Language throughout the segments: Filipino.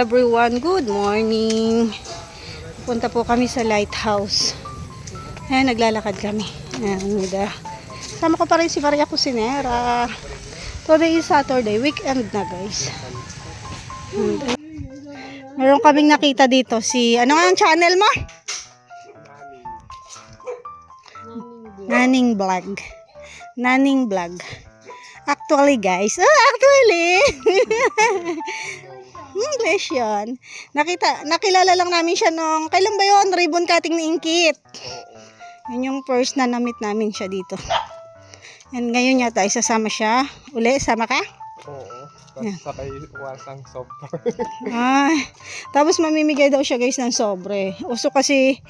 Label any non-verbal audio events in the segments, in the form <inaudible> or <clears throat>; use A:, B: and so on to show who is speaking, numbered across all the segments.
A: everyone, good morning. Punta po kami sa lighthouse. Ayan, naglalakad kami. And uh, sama ko pa rin si Maria Cusinera. Today is Saturday, weekend na guys. And, meron kaming nakita dito si, ano nga ang channel mo? Naning Vlog. Naning Vlog. Actually guys, ah, actually. <laughs> English yun. Nakita, nakilala lang namin siya nung, kailan ba yun? Ribbon cutting ni Inkit. Yun yung first na namit namin siya dito. And ngayon yata, isasama siya. Uli, sama ka?
B: Oo. Tapos sakay wasang software. <laughs>
A: Ay, tapos mamimigay daw siya guys ng sobre. Uso kasi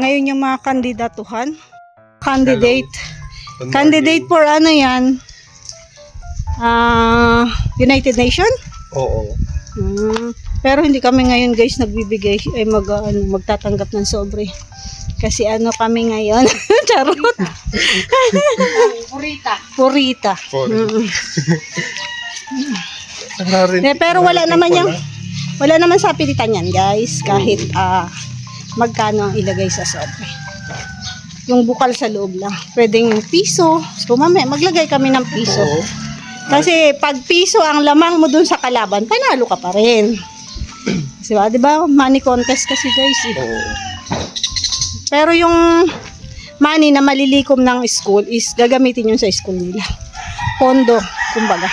A: ngayon yung mga kandidatuhan. Candidate. Candidate for ano yan? Ah, United Nation?
B: Oo.
A: Hmm. Pero hindi kami ngayon guys nagbibigay ay mag ano, magtatanggap ng sobre. Kasi ano kami ngayon? <laughs> Charot.
C: Purita.
A: Purita.
B: Sorry.
A: Mm. Eh, pero wala naman yung wala naman sa pilitan yan guys kahit ah magkano ang ilagay sa sobre. Yung bukal sa loob lang. Pwedeng piso. So mamaya maglagay kami ng piso.
B: Oo.
A: Kasi pag piso ang lamang mo dun sa kalaban, panalo ka pa rin. Kasi <clears throat> ba, 'di ba? Money contest kasi guys. eh.
B: Oo.
A: Pero yung money na malilikom ng school is gagamitin yun sa school nila. Pondo, kumbaga.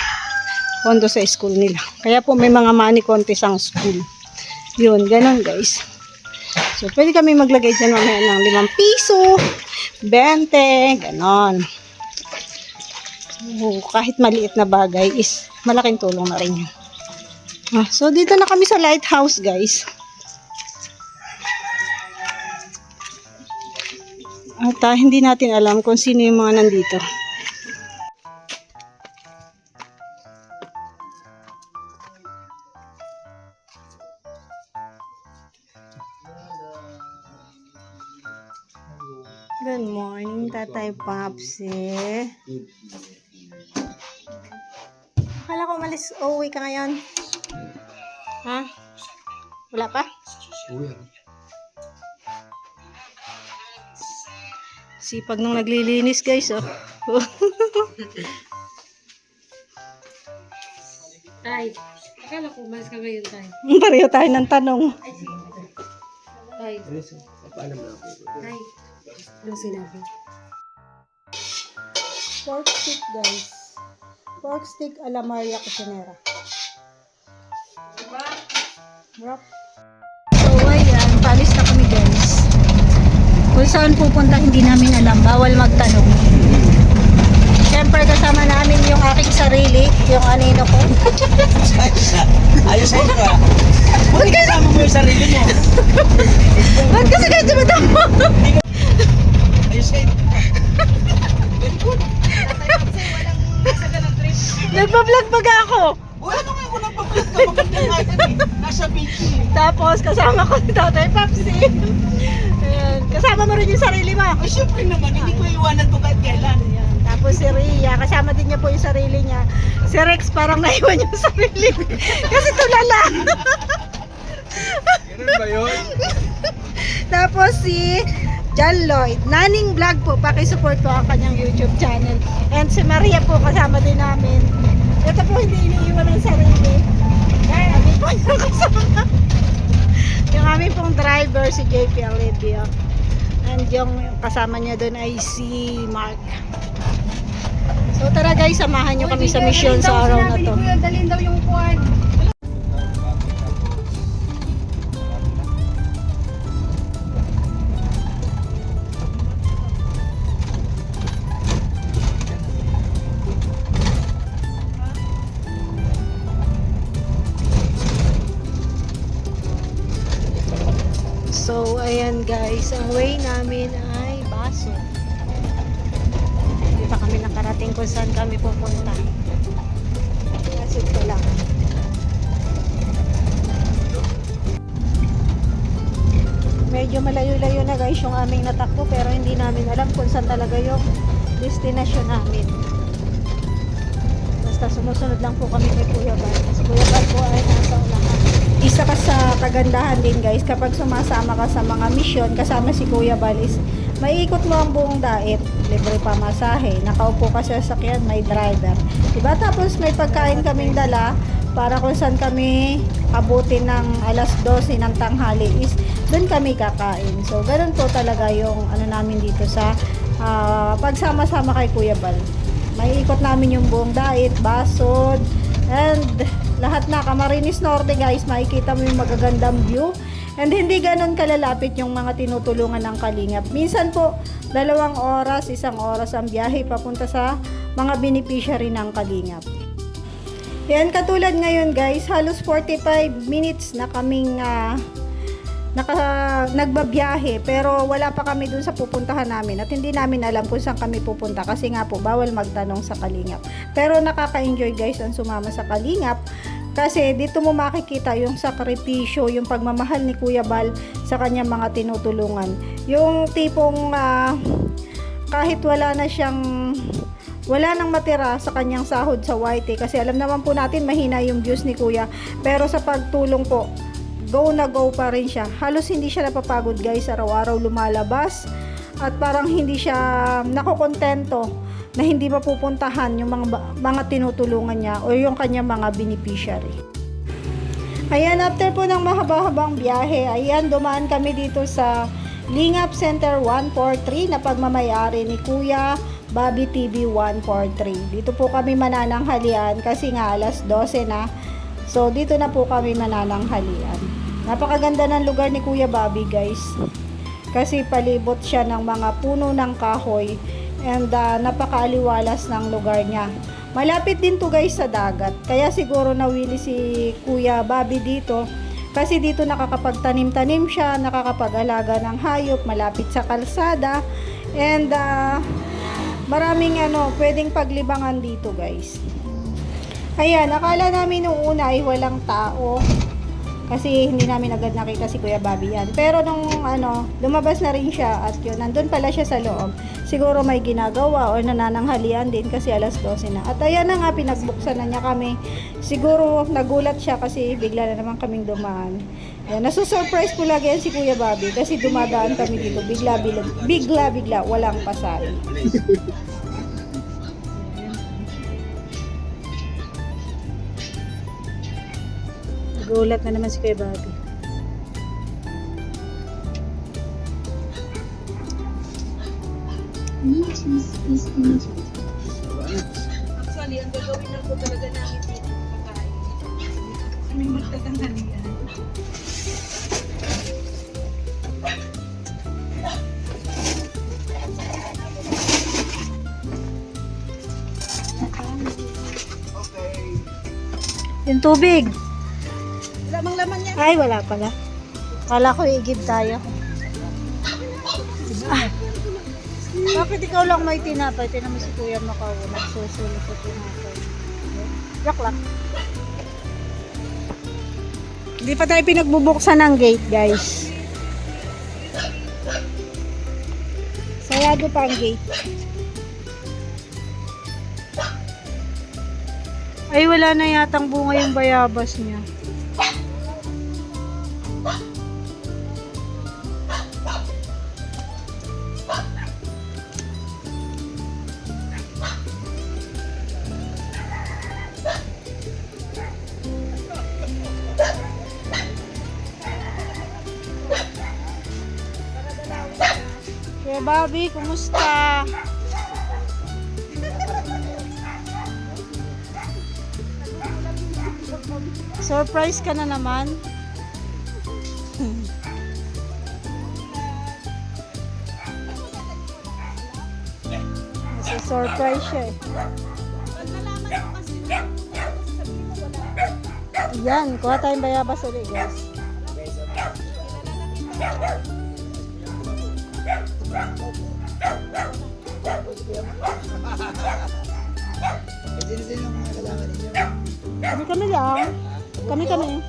A: Pondo sa school nila. Kaya po may mga money contest ang school. Yun, ganun guys. So, pwede kami maglagay dyan mamaya ng 5 piso, 20, ganon. So, kahit maliit na bagay is malaking tulong na rin yun. Ah, so, dito na kami sa lighthouse guys. At ah, hindi natin alam kung sino yung mga nandito. Good morning, Tatay Papsi. Akala ko malis, uuwi ka ngayon. Ha? Wala pa? Sipag nung naglilinis guys, oh. <laughs>
C: Tay. Akala ko, umalis ka ngayon, Tay.
A: Pareho tayo ng tanong.
C: Tay. Tay. Ano sinabi?
A: Pork stick guys. Pork stick a la Maria Cusinera. Rock. So ayan, palis na kami guys. Kung saan pupunta hindi namin alam. Bawal magtanong. Siyempre kasama namin yung aking sarili, yung anino ko. <laughs>
D: Ayos ayos ka. Ba't kasama mo yung sarili mo? <laughs>
A: Ba't kasi kayo tumatama?
D: Ayos
A: Nagpa-vlog baga ako.
D: Uy, ano nga walang pag-vlog ka? Maganda nga yan eh. Nasa beach eh.
A: Tapos kasama ko si Tatay Papsi. Ayan. Kasama mo rin yung sarili mo.
D: Ay, syempre naman, hindi ko iwanan to kahit kailan.
A: Ayan. Tapos si Rhea, kasama din niya po yung sarili niya. Si Rex parang naiwan yung sarili. Kasi tulala.
B: Ganun ba yun?
A: Tapos si John Lloyd, Naning Vlog po, pakisupport po ang kanyang YouTube channel. And si Maria po, kasama din namin. Ito po, hindi iniiwan ng sarili. Kami po yung kasama. yung aming pong driver, si JP Alivio. And yung kasama niya doon ay si Mark. So tara guys, samahan niyo kami sa mission sa araw na to.
C: Dalhin daw yung kuwan.
A: So, ayan guys, ang way namin ay baso. Hindi pa kami nakarating kung saan kami pupunta. Baso pa lang. Medyo malayo-layo na guys yung aming natakbo pero hindi namin alam kung saan talaga yung destination namin. Basta sumusunod lang po kami kay Kuya Bal. Si Kuya Bal po ay nasa ulangan. Isa ka sa kagandahan din guys. Kapag sumasama ka sa mga misyon kasama si Kuya Balis maiikot mo ang buong daet libre pa masahe. Nakaupo ka sa sakyan may driver. Diba? Tapos may pagkain kaming dala para kung saan kami abutin ng alas 12 ng tanghali is doon kami kakain. So ganun po talaga yung ano namin dito sa ah, pagsama-sama kay Kuya Bal. May ikot namin yung buong daet basod and lahat na Camarines Norte guys makikita mo yung magagandang view. And hindi ganun kalalapit yung mga tinutulungan ng Kalingap. Minsan po dalawang oras isang oras ang biyahe papunta sa mga beneficiary ng Kalingap. Yan katulad ngayon guys halos 45 minutes na kaming ah, naka, nagbabiyahe pero wala pa kami dun sa pupuntahan namin at hindi namin alam kung saan kami pupunta kasi nga po bawal magtanong sa Kalingap pero nakaka-enjoy guys ang sumama sa Kalingap kasi dito mo makikita yung sakripisyo, yung pagmamahal ni Kuya Bal sa kanyang mga tinutulungan. Yung tipong ah, kahit wala na siyang wala nang matira sa kanyang sahod sa YT kasi alam naman po natin mahina yung views ni Kuya pero sa pagtulong po go na go pa rin siya. Halos hindi siya napapagod guys, araw-araw lumalabas at parang hindi siya nakokontento na hindi mapupuntahan yung mga, mga tinutulungan niya o yung kanyang mga beneficiary. Ayan, after po ng mahaba-habang biyahe, ayan, dumaan kami dito sa Lingap Center 143 na pagmamayari ni Kuya Bobby TV 143. Dito po kami manananghalian kasi nga alas 12 na. So, dito na po kami manananghalian. Napakaganda ng lugar ni Kuya Bobby, guys. Kasi palibot siya ng mga puno ng kahoy and uh, napakaaliwalas ng lugar niya. Malapit din to guys sa dagat. Kaya siguro nawili si Kuya Bobby dito kasi dito nakakapagtanim-tanim siya, nakakapag-alaga ng hayop malapit sa kalsada and uh, maraming ano, pwedeng paglibangan dito guys. Ayan, akala namin nung una ay walang tao. Kasi hindi namin agad nakita si Kuya Bobby yan. Pero nung ano, lumabas na rin siya at yun, nandun pala siya sa loob. Siguro may ginagawa o nanananghalian din kasi alas 12 na. At ayan na nga, pinagbuksan na niya kami. Siguro nagulat siya kasi bigla na naman kaming dumaan. Ayan, nasusurprise po lagi yan si Kuya Bobby kasi dumadaan kami dito. Bigla, bigla, bigla, bigla walang pasahe. Nagulat na naman si Kuya Bobby.
D: Actually, ang gagawin lang po talaga namin dito pagkain. Kami magtatanghalian.
A: Yung tubig. Ay, wala pala. Kala ko igib tayo. Ah. Bakit ikaw lang may tinapay? Tinan mo si Kuya Makaw. Nagsusulo sa tinapay. Yak lang. Hindi pa tayo pinagbubuksan ng gate, guys. Sayado pa ang gate. Ay, wala na yatang bunga yung bayabas niya. Kuya Bobby, kumusta? Surprise ka na naman. Kasi surprise siya eh. Yan, kuha tayong bayabas ulit guys. Kami kami lang. Kami kami.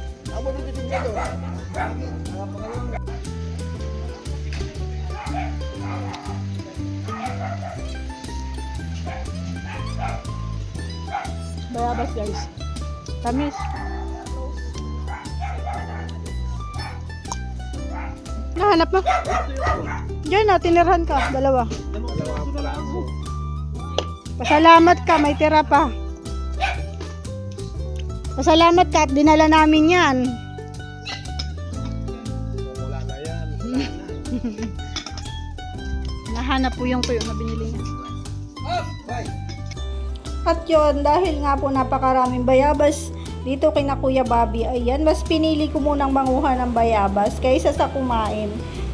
A: Bayabas guys. Tamis. Nahanap mo? Diyan na, tinirhan ka. Dalawa. Pasalamat ka, may tira pa. Pasalamat ka at dinala namin yan.
B: Na <laughs> na.
A: Nahanap po yung tuyo na binili niya. At yun, dahil nga po napakaraming bayabas dito kina Kuya Bobby, ayan, mas pinili ko munang manguha ng bayabas kaysa sa kumain.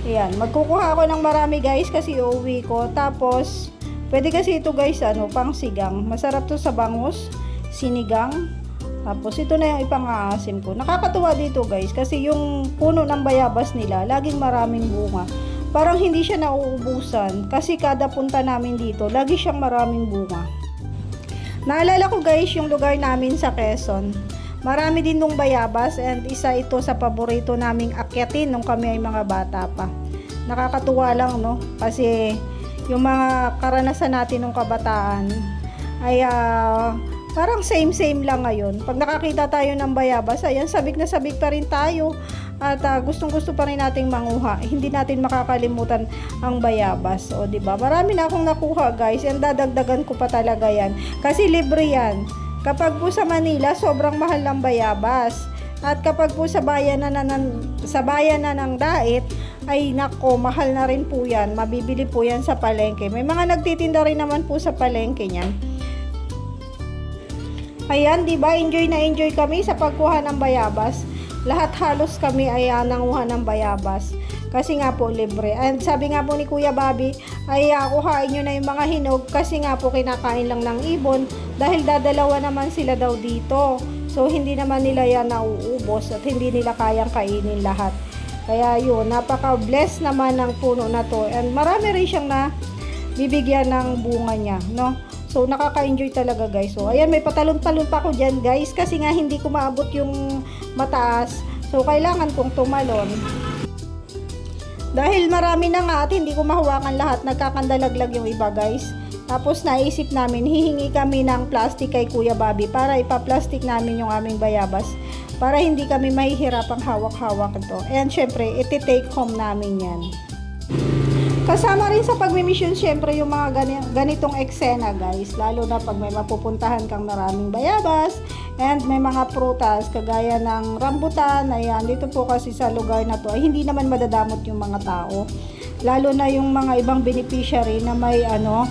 A: Ayan, magkukuha ako ng marami guys kasi uuwi ko. Tapos, pwede kasi ito guys, ano, pang sigang. Masarap to sa bangus, sinigang. Tapos, ito na yung ipang-aasim ko. Nakakatuwa dito guys kasi yung puno ng bayabas nila, laging maraming bunga. Parang hindi siya nauubusan kasi kada punta namin dito, lagi siyang maraming bunga. Naalala ko guys yung lugar namin sa Quezon. Marami din nung bayabas and isa ito sa paborito naming akyatin nung kami ay mga bata pa. Nakakatuwa lang no kasi yung mga karanasan natin nung kabataan ay ah, parang same same lang ngayon. Pag nakakita tayo ng bayabas, ayan sabik na sabik pa rin tayo at ah, gustong gusto pa rin nating manguha. Hindi natin makakalimutan ang bayabas. O di ba? Marami na akong nakuha, guys. And dadagdagan ko pa talaga 'yan kasi libre 'yan. Kapag po sa Manila, sobrang mahal ng bayabas. At kapag po sa bayan na, na, ng- sa bayan na ng Dait, ay nako, mahal na rin po yan. Mabibili po yan sa palengke. May mga nagtitinda rin naman po sa palengke niyan. Ayan, di ba? Enjoy na enjoy kami sa pagkuha ng bayabas. Lahat halos kami ay uh, nanguha ng bayabas. Kasi nga po libre. And sabi nga po ni Kuya Bobby, ay uh, kuhain nyo na yung mga hinog kasi nga po kinakain lang ng ibon dahil dadalawa naman sila daw dito. So hindi naman nila yan nauubos at hindi nila kayang kainin lahat. Kaya yun, napaka-bless naman ng puno na to. And marami rin siyang na bibigyan ng bunga niya, no? So, nakaka-enjoy talaga guys. So, ayan, may patalon-talon pa ako dyan guys. Kasi nga, hindi ko maabot yung mataas. So, kailangan kong tumalon. Dahil marami na nga at hindi ko mahawakan lahat, nagkakandalaglag yung iba guys. Tapos naisip namin, hihingi kami ng plastic kay Kuya Bobby para ipaplastic namin yung aming bayabas para hindi kami mahihirapang hawak-hawak ito. And syempre, iti-take home namin yan. Kasama rin sa pagmimission syempre yung mga gani- ganitong eksena guys. Lalo na pag may mapupuntahan kang maraming bayabas and may mga prutas kagaya ng rambutan. Ayan, dito po kasi sa lugar na to ay hindi naman madadamot yung mga tao. Lalo na yung mga ibang beneficiary na may ano,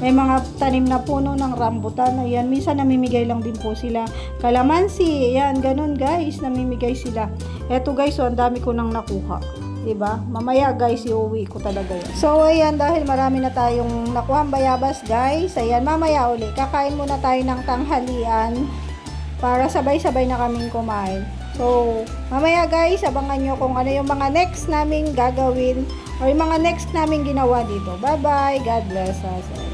A: may mga tanim na puno ng rambutan. Ayan, minsan namimigay lang din po sila. Kalamansi, ayan, ganun guys, namimigay sila. Eto guys, so ang dami ko nang nakuha. 'Di ba? Mamaya guys, iuwi ko talaga 'yan. So ayan dahil marami na tayong nakuhang bayabas guys. Ayan, mamaya uli kakain muna tayo ng tanghalian para sabay-sabay na kaming kumain. So, mamaya guys, abangan nyo kung ano yung mga next naming gagawin or yung mga next naming ginawa dito. Bye-bye. God bless us. all.